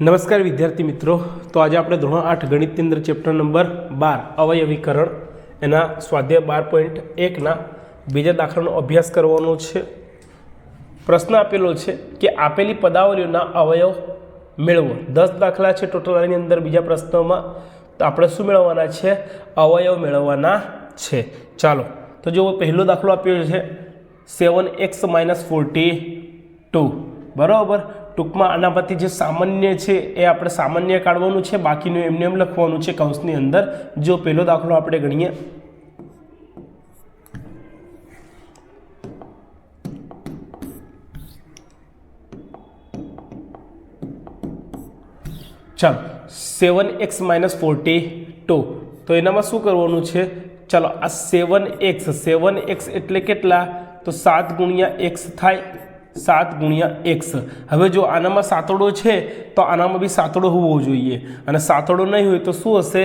નમસ્કાર વિદ્યાર્થી મિત્રો. તો આજે આપણે ધોરણ આઠ ગણિતની અંદર ચેપ્ટર નંબર બાર, અવયવીકરણ, એના સ્વાધ્યાય બાર પોઈન્ટ એકના બીજા દાખલાનો અભ્યાસ કરવાનો છે. પ્રશ્ન આપેલો છે કે આપેલી પદાવલીઓના અવયવ મેળવો. દસ દાખલા છે ટોટલ આની અંદર બીજા પ્રશ્નોમાં. તો આપણે શું મેળવવાના છે? અવયવ મેળવવાના છે. ચાલો, તો જો પહેલો દાખલો આપ્યો છે. Seven x minus forty two. બરાબર? ટૂંકમાં આના પરથી જે સામાન્ય છે એ આપણે સામાન્ય કાઢવાનું છે, બાકીનું એમને એમ લખવાનું છે કૌંસની અંદર. જો પહેલો દાખલો આપણે ગણીએ. ચાલો, seven x minus forty two. તો એનામાં શું કરવાનું છે? ચાલો, આ સેવન એક્સ સેવન એક્સ એટલે કેટલા? તો સાત ગુણ્યા એક્સ થાય સાત ગુણ્યા એક્સ હવે જો આનામાં સાતડો છે, તો આનામાં બી સાતડો હોવો જોઈએ. અને સાતડો નહીં હોય તો શું હશે?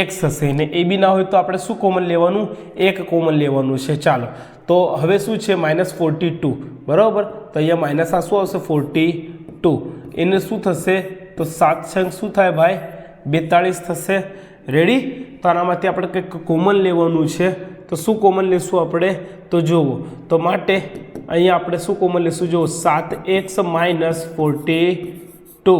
એક્સ હશે. ને એ બી ના હોય તો આપણે શું કોમન લેવાનું? એક કોમન લેવાનું છે. ચાલો. તો હવે શું છે? માઇનસ ફોર્ટી ટુ બરાબર? તો અહીંયા માઇનસ આ શું આવશે? ફોર્ટી ટુ એને શું થશે? તો સાત છંગ શું થાય ભાઈ? બેતાળીસ થશે. રેડી તો આનામાંથી આપણે કંઈક કોમન લેવાનું છે. તો શું કોમન લેશું આપણે? તો જુઓ, તો માટે અહીંયા આપણે શું કોમન લેશું? જુઓ, સાત એક્સ માઇનસ ફોર્ટી ટુ.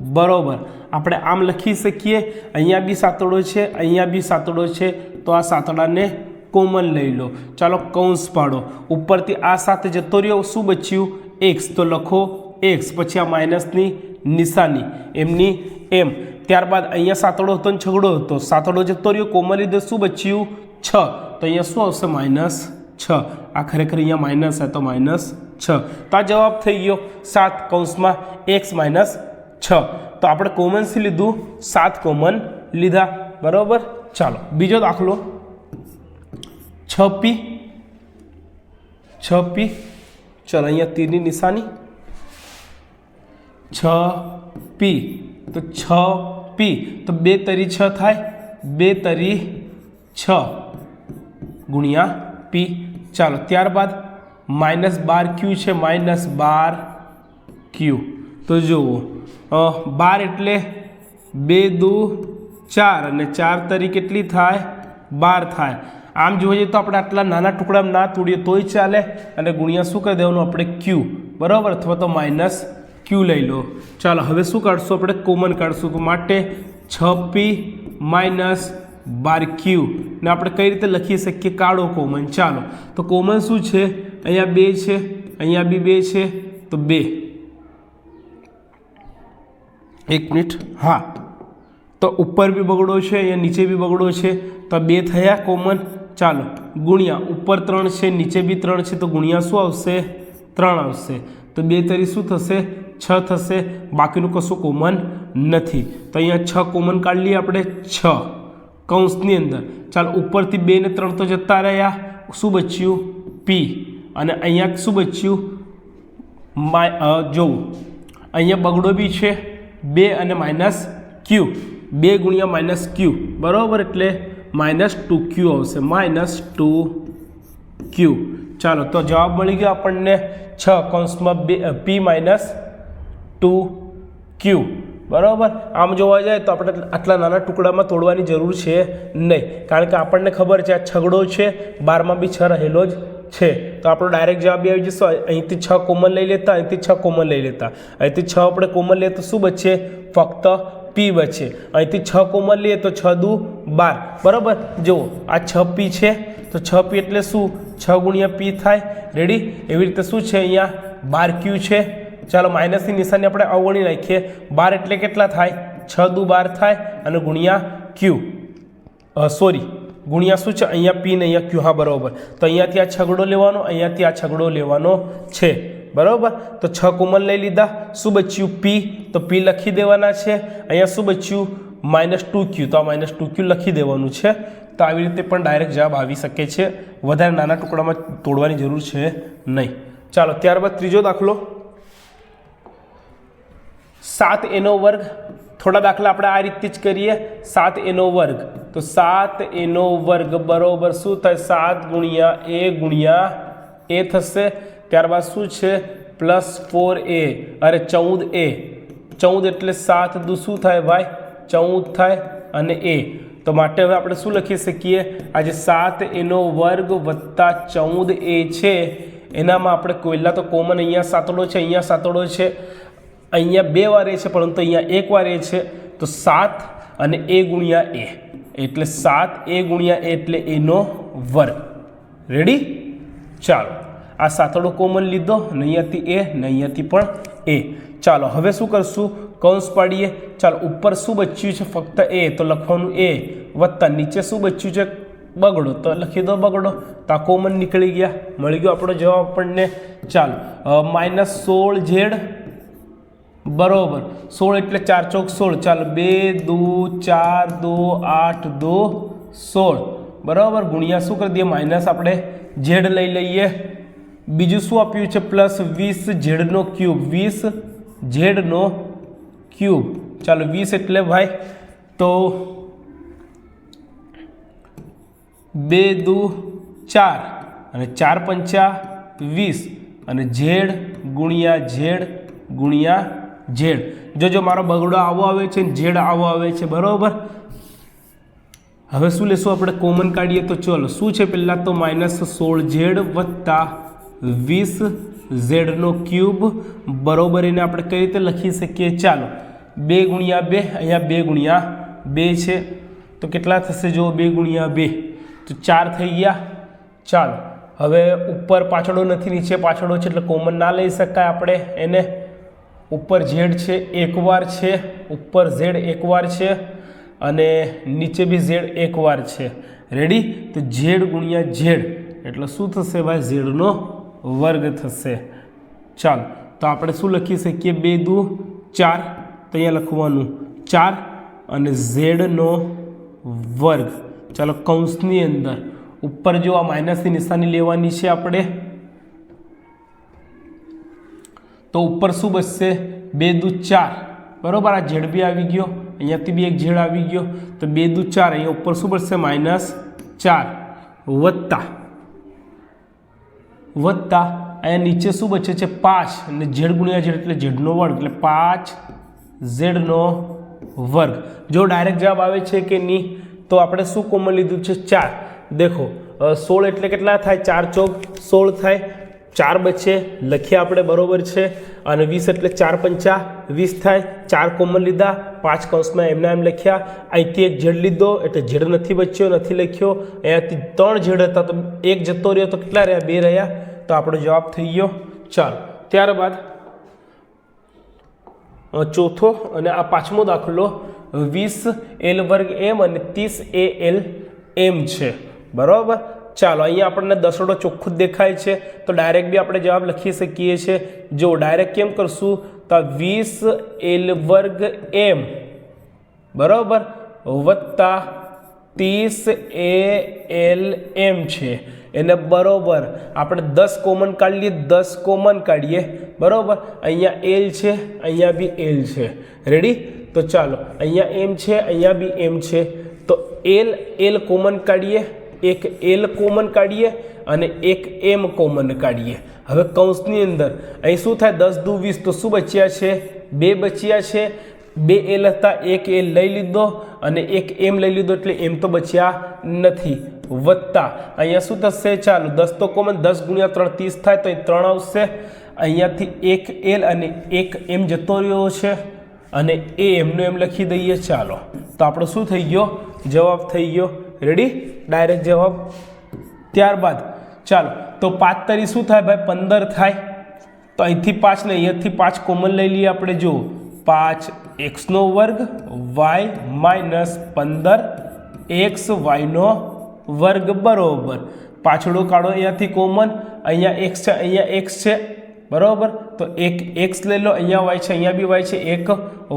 બરાબર. આપણે આમ લખી શકીએ. અહીંયા બી સાતડો છે, અહીંયા બી સાતડો છે. તો આ સાતડાને કોમન લઈ લો. ચાલો કૌંસ પાડો. ઉપરથી આ સાથે જતો રહ્યો, શું બચ્યું? એક્સ તો લખો એક્સ પછી આ માઇનસની નિશાની, એમની એમ. ત્યારબાદ અહીંયા સાતડો હતો ને છગડો હતો. સાતડો જતો રહ્યો કોમન લીધે શું બચ્યું? છ. તો અહીંયા શું આવશે માઇનસ છ આ ખરેખર અહીંયા માઇનસ છે તો માઇનસ છ તો આ જવાબ થઈ ગયો સાત કૌંસમાં એક્સ માઇનસ છ તો આપણે કોમન સી લીધું સાત કોમન લીધા બરાબર ચાલો બીજો દાખલો છ પી છ પી ચાલો અહીંયા તીરની નિશાની છ પી તો છ પી તો બે તરી છ થાય બે તરી છ ગુણ્યા પી ચાલો, ત્યારબાદ માઇનસ બાર ક્યુ છે માઇનસ બાર ક્યુ તો જુઓ બાર એટલે બે દુ ચાર અને ચાર તરી કેટલી થાય? બાર થાય. આમ જોઈએ તો આપણે આટલા નાના ટુકડામાં ના તોડીએ તોય ચાલે. અને ગુણ્યા શું કરી દેવાનું? આપણે ક્યુ બરાબર? અથવા તો માઇનસ ક્યુ લઈ લો. ચાલો, હવે શું કાઢશું? આપણે કોમન કાઢશું. તો માટે છ પી માઇનસ બાર ક્યુ ને આપણે કઈ રીતે લખી શકીએ? કાળો કોમન. ચાલો. તો કોમન શું છે? અહીંયા બે છે. અહીંયા બી બે છે. તો બે. એક મિનિટ. હા. તો ઉપર બી બગડો છે, અહીંયા નીચે બી બગડો છે. તો બે થયા કોમન. ચાલો. ગુણ્યા. ઉપર ત્રણ છે, નીચે બી ત્રણ છે. તો ગુણ્યા શું આવશે? ત્રણ આવશે. તો બે તરી શું થશે? છ થશે. બાકીનું કશું કોમન નથી. તો અહીંયા છ કોમન કાઢી લઈએ આપણે. છ. કૌંસની અંદર. ચાલો, ઉપરથી બે ને ત્રણ તો જતા રહ્યા. શું બચ્યું? પી અને અહીંયા શું બચ્યું? માય જોવું. અહીંયા બગડો બી છે. બે અને માઇનસ ક્યુ બે ગુણ્યા માઇનસ ક્યુ બરાબર એટલે માઇનસ ટુ ક્યુ આવશે. માઇનસ ટુ ક્યુ ચાલો, તો જવાબ મળી ગયો આપણને છ કૌંસમાં બે પી માઇનસ ટુ ક્યુ બરાબર? આમ જોવા જાય તો આપણે આટલા નાના ટુકડામાં તોડવાની જરૂર છે નહીં. કારણ કે આપણને ખબર છે આ છગડો છે, બારમાં બી છ રહેલો જ છે. તો આપણો ડાયરેક્ટ જવાબ આવી જશે, અહીંથી છ કોમન લઈ લેતા, અહીંથી છ કોમન લઈ લેતા. અહીંથી છ આપણે કોમન લઈએ તો શું બચે? ફક્ત પી બચે. અહીંથી છ કોમન લઈએ તો છ દુ બાર. બરાબર? જુઓ, આ છ પી છે. તો છ પી એટલે શું? છ ગુણ્યા પી થાય. રેડી એવી રીતે શું છે અહીંયા? બાર ક્યુ છે. ચાલો માઇનસની નિશાની આપણે અવગણી નાખીએ. બાર એટલે કેટલા થાય? છ દુ બાર થાય અને ગુણ્યા ક્યુ સોરી ગુણ્યા શું છે? અહીંયા પી ને અહીંયા ક્યુ હા, બરાબર. તો અહીંયાથી આ છગડો લેવાનો અહીંયાથી આ છગડો લેવાનો છે. બરાબર? તો છ કોમન લઈ લીધા. શું બચ્યું? પી તો પી લખી દેવાના છે. અહીંયા શું બચ્યું? માઇનસ ટુ ક્યુ તો આ માઇનસ ટુ ક્યુ લખી દેવાનું છે. તો આવી રીતે પણ ડાયરેક્ટ જવાબ આવી શકે છે. વધારે નાના ટુકડામાં તોડવાની જરૂર છે નહીં. ચાલો, ત્યારબાદ ત્રીજો દાખલો. સાત એનો વર્ગ. થોડા દાખલા આપણે આ રીતે જ કરીએ. સાત એનો વર્ગ. તો સાત એનો વર્ગ બરોબર શું થાય? સાત ગુણ્યા એ ગુણ્યા એ થશે. ત્યારબાદ શું છે? Plus four a. અરે ચૌદ એ. ચૌદ એટલે સાત દુ શું થાય ભાઈ? ચૌદ થાય અને એ. તો માટે હવે આપણે શું લખી શકીએ? આજે સાત એનો વર્ગ વત્તા ચૌદ એ છે. એનામાં આપણે કોયલા તો કોમન અહીંયા સાતડો છે, અહીંયા સાતડો છે. અહીંયા બે વાર એ છે, પરંતુ અહીંયા એક વાર એ છે, તો સાત અને એ ગુણ્યા એ. એટલે સાત એ ગુણ્યા એ એટલે એનો વર્ગ. રેડી ચાલો. આ સાતડો કોમન લીધો, ને અહીંયાથી એ, ને અહીંયાથી પણ એ. ચાલો, હવે શું કરશું? કૌંસ પાડીએ. ચાલો, ઉપર શું બચ્યું છે? ફક્ત એ, તો લખવાનું એ. વત્તા નીચે શું બચ્યું છે? બગડો. તો લખી દો બગડો. તો કોમન નીકળી ગયા. મળી ગયો આપણો જવાબ આપણને. ચાલો માઇનસ સોળ ઝેડ બરોબર. સોળ એટલે ચાર ચોક સોળ. ચાલો બે, દો, ચાર, દો, આઠ, દો, સોળ. બરાબર? ગુણ્યા શું કરી દઈએ? માઇનસ આપણે ઝેડ લઈ લઈએ. બીજું શું આપ્યું છે? પ્લસ વીસ ઝેડનો ક્યુબ. વીસ ઝેડનો ક્યુબ. ચાલો વીસ એટલે ભાઈ તો બે, દુ, ચાર. અને ચાર પંચા વીસ. અને ઝેડ ગુણ્યા ઝેડ ગુણ્યા ઝેડ જો જો મારો બગડો આવો આવે છે ને ઝેડ આવો આવે છે, બરાબર? હવે શું લેશું આપણે? કોમન કાઢીએ તો ચલો, શું છે પહેલાં તો માઇનસ સોળ ઝેડ વત્તા વીસ ઝેડનો ક્યુબ, બરોબર એને આપણે કઈ રીતે લખી શકીએ? ચાલો, બે ગુણ્યા બે, અહીંયા બે ગુણ્યા બે છે. તો કેટલા થશે જો બે ગુણ્યા બે. તો ચાર થઈ ગયા. ચાલો, હવે ઉપર પાછળો નથી, નીચે પાછળો છે, એટલે કોમન ના લઈ શકાય આપણે એને. ઉપર ઝેડ છે, એકવાર છે, ઉપર ઝેડ એકવાર છે અને નીચે બી ઝેડ એકવાર છે. રેડી તો ઝેડ ગુણ્યા ઝેડ. એટલે શું થશે ભાઈ? ઝેડનો વર્ગ થશે. ચાલ. તો આપણે શું લખી શકીએ? બે, દુ, ચાર. તો અહીંયા લખવાનું. ચાર અને ઝેડનો વર્ગ. ચાલો કૌંસની અંદર. ઉપર જો આ માઇનસની નિશાની લેવાની છે આપણે તો ઉપર શું બચશે બે દુ ચાર. બરાબર? આ ઝેડ બી આવી ગયો. અહીંયાથી બી એક ઝેડ આવી ગયો. તો બે દુ ચાર. અહીંયા ઉપર શું બચશે માઇનસ ચાર. વત્તા. વત્તા. અહીંયા નીચે શું બચે છે? પાંચ. અને ઝેડ ગુણ્યા ઝેડ એટલે ઝેડનો વર્ગ. એટલે પાંચ ઝેડનો વર્ગ. જો ડાયરેક્ટ જવાબ આવે છે કે નહીં, તો આપણે શું કોમન લીધું છે? ચાર. દેખો સોળ એટલે કેટલા થાય? ચાર ચોક સોળ થાય. ચાર બચે, લખીએ આપણે બરોબર છે. અને વીસ એટલે ચાર પંચા, વીસ થાય, ચાર કોમન લીધા, પાંચ કૌંસમાં એમના એમ લખ્યા. અહીંથી એક ઝેડ લીધો, એટલે ઝેડ નથી બચ્યો, નથી લખ્યો. અહીંયાથી ત્રણ ઝેડ હતા, તો એક જતો રહ્યો, તો કેટલા રહ્યા? બે રહ્યા. તો આપણો જવાબ થઈ ગયો ચાલો ત્યારબાદ ચોથો અને આ પાંચમો દાખલો, વીસ એલ વર્ગ એમ અને ત્રીસ એ એલ એમ છે. બરાબર? ચાલો, અહીંયા આપણને દસડો ચોખ્ખું જ દેખાય છે. તો ડાયરેક્ટ બી આપણે જવાબ લખી શકીએ છીએ. જો ડાયરેક્ટ કેમ કરશું? તો વીસ એલ વર્ગ એમ. બરાબર? વત્તા ત્રીસ એ એલ એમ છે. એને બરાબર આપણે દસ કોમન કાઢીએ દસ કોમન કાઢીએ. બરાબર? અહીંયા એલ છે, અહીંયા બી એલ છે. રેડી તો ચાલો, અહીંયા એમ છે, અહીંયા બી એમ છે. તો એલ એલ કોમન કાઢીએ. એક એલ કોમન કાઢીએ અને એક એમ કોમન કાઢીએ. હવે કૌંસની અંદર, અહીં શું થાય? દસ દુ વીસ, તો શું બચ્યા છે? બે બચ્યા છે. બે એલ હતા, એક એલ લઈ લીધો અને એક એમ લઈ લીધો એટલે એમ તો બચ્યા નથી. વત્તા, અહીંયા શું થશે? ચાલો, દસ તો કોમન, દસ ગુણ્યા ત્રણ, ત્રીસ થાય તો ત્રણ આવશે. અહીંયાથી એક એલ અને એક એમ જતો રહ્યો છે અને એ એમનું એમ લખી દઈએ. ચાલો, તો આપણો શું થઈ ગયો? જવાબ થઈ ગયો. રેડી ડાયરેક્ટ જવાબ ત્યારબાદ. ચાલો, તો પાંચ તરી શું થાય ભાઈ? પંદર થાય. તો અહીંથી પાંચ ને અહીંયાથી પાંચ કોમન લઈ લઈએ આપણે જો પાંચ એક્સનો વર્ગ, વાય માઇનસ પંદર, એક્સ વાયનો વર્ગ બરાબર. પાછળો કાઢો અહીંયાથી કોમન અહીંયા એક્સ છે, અહીંયા એક્સ છે, બરોબર? તો એક એક્સ લઈ લો, અહીંયા વાય છે, અહીંયા બી વાય છે, એક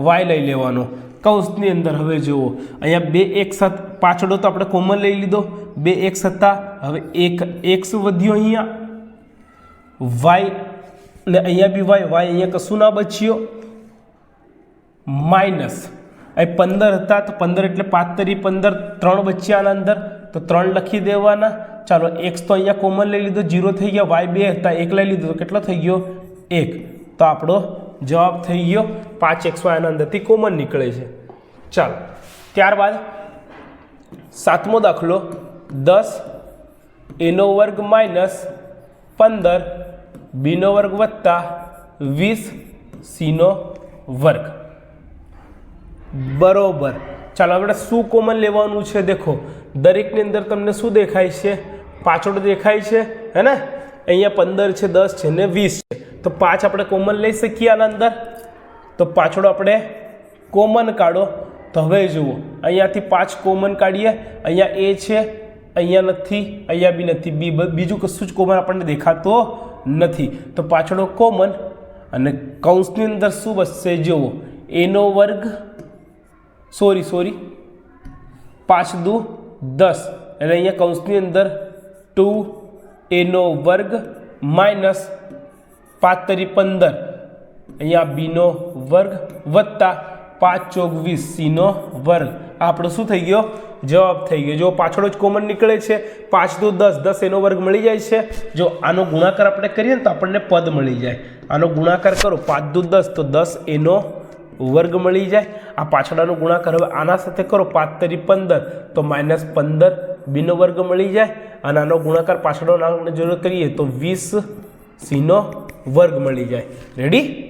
વાય લઈ લેવાનો. કૌંસની અંદર હવે જુઓ, અહીંયા બે એક્સ પાછળો તો આપણે કોમન લઈ લીધો, બે એક હતા, હવે એક એક્સ વધ્યો અહીંયા. વાય ને અહીંયા બી વાય વાય અહીંયા કશું ના બચ્યો. માઇનસ અહીં પંદર હતા, તો પંદર એટલે પાંચ તરી પંદર ત્રણ બચ્યાના અંદર, તો ત્રણ લખી દેવાના. ચાલો એક્સ તો અહીંયા કોમન લઈ લીધો જીરો થઈ ગયા વાય બે હતા, એક લઈ લીધો, તો કેટલો થઈ ગયો? એક. તો આપણો જવાબ થઈ ગયો પાંચ એક્સ વાય આના અંદરથી કોમન નીકળે છે. ચાલો, ત્યારબાદ સાતમો દાખલો, દસ, એનો વર્ગ માઇનસ પંદર, બીનો વર્ગ વત્તા વીસ, સીનો વર્ગ. બરોબર. ચાલો, આપણે શું કોમન લેવાનું છે દેખો. દરેકની અંદર તમને શું દેખાય છે? પાછળ દેખાય છે, હે ને? અહીંયા પંદર છે, દસ છે ને વીસ છે. તો પાંચ આપણે કોમન લઈ શકીએ આના અંદર? તો પાછળ આપણે કોમન કાઢો. તો હવે જુઓ, અહીંયાથી પાંચ કોમન કાઢીએ. અહીંયા એ છે, અહીંયા નથી, અહીંયા બી નથી. બી બીજું કશું જ કોમન આપણને દેખાતો નથી. તો પાછળ કોમન અને કૌંસની અંદર શું બચશે જુઓ. એનો વર્ગ, સોરી સોરી પાંચ દુ, દસ. એટલે અહીંયા કૌંસની અંદર ટુ, એનો વર્ગ, માઇનસ પાંચ તરી પંદર. અહીંયા બીનો વર્ગ વત્તા પાંચ ચોવીસ સીનો વર્ગ. આપણો શું થઈ ગયો? જવાબ થઈ ગયો. જો પાછળ જ કોમન નીકળે છે, પાંચ દુ દસ દસ એનો વર્ગ મળી જાય છે. જો આનો ગુણાકાર આપણે કરીએ ને તો આપણને પદ મળી જાય. આનો ગુણાકાર કરો, પાંચ દુ દસ, તો દસ એનો વર્ગ મળી જાય. આ પાછળનો ગુણાકાર હવે આના સાથે કરો પાંચ તરી પંદર, તો માઇનસ પંદર બીનો વર્ગ મળી જાય. અને આનો ગુણાકાર પાછળનો નામની જરૂર કરીએ તો વીસ સીનો વર્ગ મળી જાય. રેડી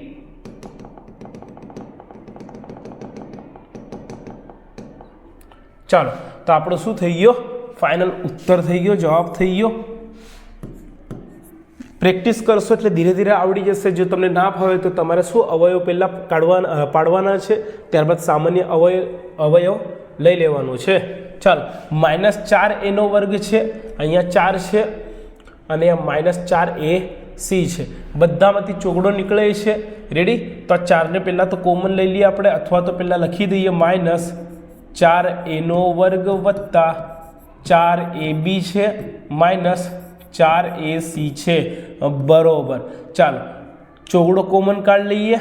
ચાલો, તો આપણો શું થઈ ગયો? ફાઇનલ ઉત્તર થઈ ગયો, જવાબ થઈ ગયો. પ્રેક્ટિસ કરશો એટલે ધીરે ધીરે આવડી જશે. જો તમને ના ફાવે તો તમારે શું અવયવ પહેલાં કાઢવાના પાડવાના છે? ત્યારબાદ સામાન્ય અવયવ અવયવ લઈ લેવાનો છે. ચાલો માઇનસ ચાર એનો વર્ગ છે. અહીંયા ચાર છે. અને માઇનસ ચાર એ સી છે. બધામાંથી ચોગડો નીકળે છે. રેડી તો આ ચારને પહેલાં તો કોમન લઈ લઈએ આપણે, અથવા તો પહેલાં લખી દઈએ માઇનસ ચાર એનો વર્ગ વત્તા ચાર એ બી છે માઇનસ ચાર એ સી છે. બરોબર. ચાલો, ચોગડો કોમન કાર્ડ લઈએ.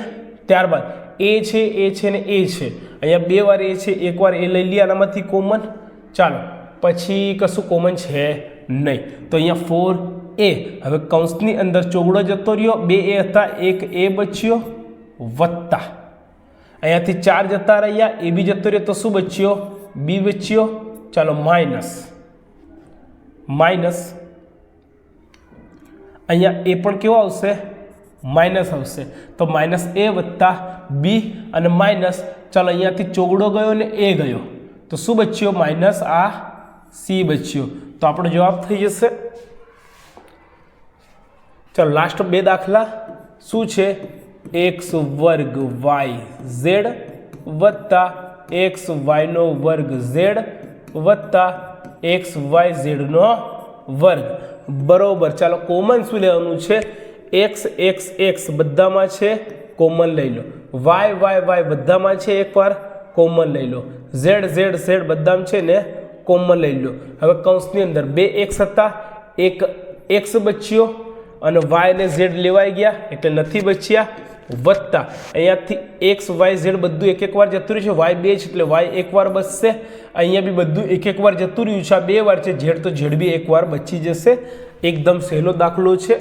ત્યારબાદ, એ છે એ છે ને એ છે. અહીંયા બે વાર એ છે એકવાર એ લઈ લઈએ આનામાંથી કોમન ચાલો, પછી કશું કોમન છે નહીં. તો અહીંયા ફોર એ. હવે કૌંસની અંદર ચોગડો જતો રહ્યો, બે એ હતા, એક એ બચ્યો, વત્તા. અહીંયાથી ચાર જતા રહ્યા, એ બી જતો રહ્યો, તો શું બચ્યો? બી બચ્યો. ચાલો, માઇનસ. માઇનસ. અહીંયા એ પણ કેવો આવશે? માઇનસ આવશે. તો માઇનસ એ વત્તા બી અને માઇનસ, ચાલો, અહીંયાથી ચોગડો ગયો ને એ ગયો. તો શું બચ્યો? માઇનસ આ સી બચ્યો. તો આપણો જવાબ થઈ જશે ચાલો લાસ્ટ બે દાખલા. શું છે? એક્સ વર્ગ વાય ઝેડ વત્તા એક્સ વાયનો વર્ગ ઝેડ વત્તા એક્સ વાય ઝેડનો વર્ગ. બરોબર. ચાલો કોમન શું લેવાનું છે? એક્સ એક્સ એક્સ બધામાં છે? કોમન લઈ લો. વાય વાય વાય બધામાં છે એકવાર? કોમન લઈ લો. ઝેડ ઝેડ ઝેડ બધામાં છે ને? કોમન લઈ લો. હવે કૌંસની અંદર બે એક્સ હતા. એક એક્સ બચ્યો. અને વાય ને ઝેડ લેવાઈ ગયા એટલે નથી બચ્યા, વત્તા. અહીંયાથી એક્સ વાય ઝેડ બધું એક એક વાર જતું રહ્યું છે. વાય બે છે એટલે વાય એક વાર બચશે. અહીંયા બી બધું એક એક વાર જતું રહ્યું છે. આ બે વાર છે. ઝેડ તો ઝેડ બી એક વાર બચી જશે. એકદમ સહેલો દાખલો છે.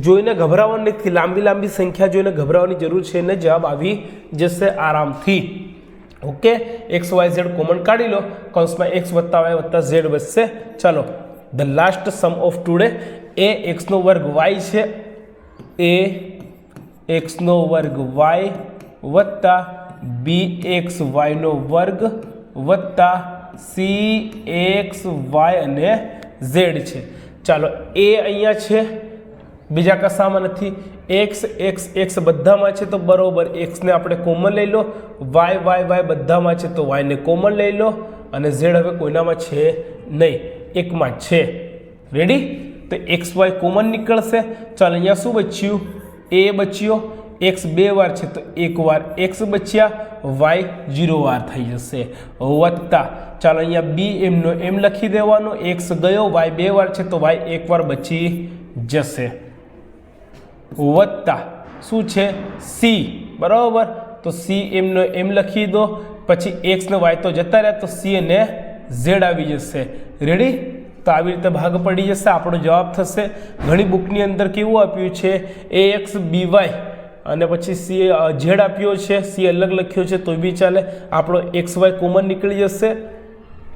જોઈને ગભરાવાની નથી. લાંબી લાંબી સંખ્યા જોઈને ગભરાવાની જરૂર છે ને જવાબ આવી જશે આરામથી. Okay x y z common કાઢી લો. કૌંસમાં એક્સ વત્તા વાય વત્તા ઝેડ બચશે. ચાલો the last sum of today a એક્સનો વર્ગ વાય છે. એ એક્સનો વર્ગ વાય વત્તા બી એક્સ વાયનો વર્ગ વત્તા સી એક્સ વાય અને ઝેડ છે. ચાલો એ અહીંયા છે. બીજા કશામાં નથી. એક્સ એક્સ એક્સ બધામાં છે તો બરાબર એક્સને આપણે કોમન લઈ લો. વાય વાય વાય બધામાં છે તો વાયને કોમન લઈ લો. અને ઝેડ હવે કોઈનામાં છે નહીં. એકમાં છે. રેડી તો એક્સ વાય કોમન નીકળશે. ચાલો, અહીંયા શું બચ્યું? એ બચ્યો, એક્સ બે વાર છે તો એક વાર એક્સ બચ્યા, વાય જીરો વાર થઈ જશે. વત્તા, ચાલો, અહીંયા બી એમનો એમ લખી દેવાનો. એક્સ ગયો, વાય બે વાર છે તો વાય એક વાર બચી જશે. વત્તા, શું છે? સી, બરાબર? તો સી એમનો એમ લખી દો. પછી એક્સ ને વાય તો જતા રહ્યા તો સી અને ઝેડ આવી જશે. રેડી તો આવી રીતે ભાગ પડી જશે. આપણો જવાબ થશે, ઘણી બુકની અંદર કેવું આપ્યું છે? એ એક્સ બીવાય અને પછી સી ઝેડ આપ્યો છે. સી અલગ લખ્યો છે, તો બી ચાલે. આપણો એક્સ વાય કોમન નીકળી જશે.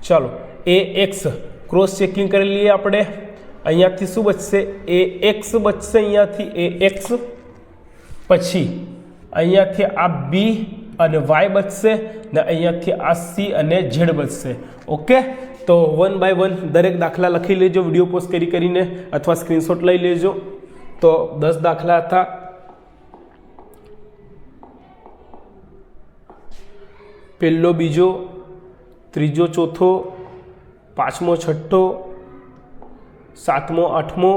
ચાલો એ એક્સ ક્રોસ ચેકિંગ કરી લઈએ આપણે. અહીંયાથી શું બચશે? એ એક્સ બચશે અહીંયાથી. એ એક્સ પછી, અહીંયાથી આ બી અને વાય બચશે ને અહીંયાથી આ સી અને ઝેડ બચશે. ઓકે તો વન બાય વન દરેક દાખલા લખી લેજો વીડિયો પોસ્ટ કરી કરીને અથવા સ્ક્રીનશોટ લઈ લેજો. તો દસ દાખલા હતા. પહેલો, બીજો, ત્રીજો, ચોથો, પાંચમો, છઠ્ઠો, સાતમો, આઠમો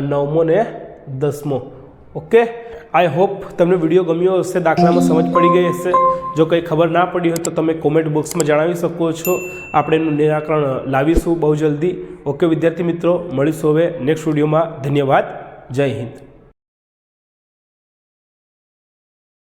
નવમો ને દસમો. ઓકે આઈ હોપ તમને વીડિયો ગમ્યો હશે, દાખલામાં સમજ પડી ગઈ હશે. જો કંઈ ખબર ના પડી હોય તો તમે કોમેન્ટ બોક્સમાં જણાવી શકો છો. આપણે એનું નિરાકરણ લાવીશું બહુ જલ્દી. ઓકે વિદ્યાર્થી મિત્રો, મળીશું હવે નેક્સ્ટ વિડીયોમાં. ધન્યવાદ. જય હિન્દ.